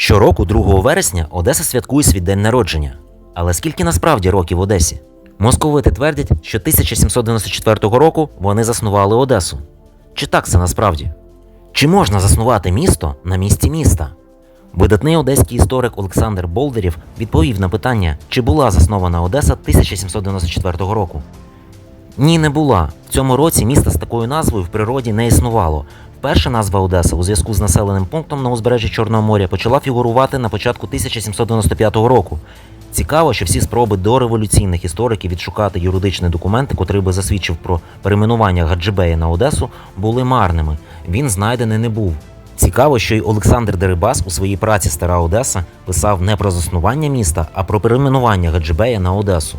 Щороку, 2 вересня, Одеса святкує свій день народження. Але скільки насправді років Одесі? Московити твердять, що 1794 року вони заснували Одесу. Чи так це насправді? Чи можна заснувати місто на місці міста? Видатний одеський історик Олександр Болдерів відповів на питання, чи була заснована Одеса 1794 року. Ні, не була. В цьому році міста з такою назвою в природі не існувало. Перша назва Одеса у зв'язку з населеним пунктом на узбережжі Чорного моря почала фігурувати на початку 1795 року. Цікаво, що всі спроби дореволюційних істориків відшукати юридичні документи, котрий би засвідчив про перейменування Гаджибея на Одесу, були марними. Він знайдений не був. Цікаво, що й Олександр Дерибас у своїй праці Стара Одеса писав не про заснування міста, а про перейменування Гаджибея на Одесу.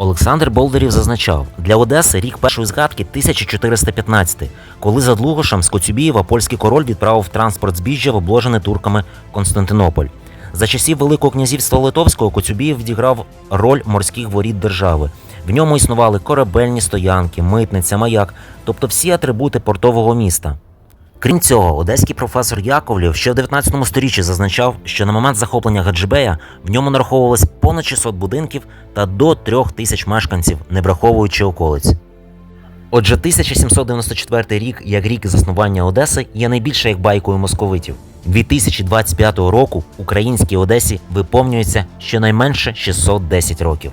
Олександр Болдерів зазначав, для Одеси рік першої згадки 1415, коли за Длугошем з Коцюбієва польський король відправив транспорт збіжжя в обложений турками Константинополь. За часів Великого князівства Литовського Коцюбіїв відіграв роль морських воріт держави. В ньому існували корабельні стоянки, митниця, маяк, тобто всі атрибути портового міста. Крім цього, одеський професор Яковлєв ще в 19 сторіччі зазначав, що на момент захоплення Гаджибея в ньому нараховувалось понад 600 будинків та до 3 тисяч мешканців, не враховуючи околиць. Отже, 1794 рік, як рік заснування Одеси, є найбільше як байкою московитів. 2025 року українській Одесі виповнюється щонайменше 610 років.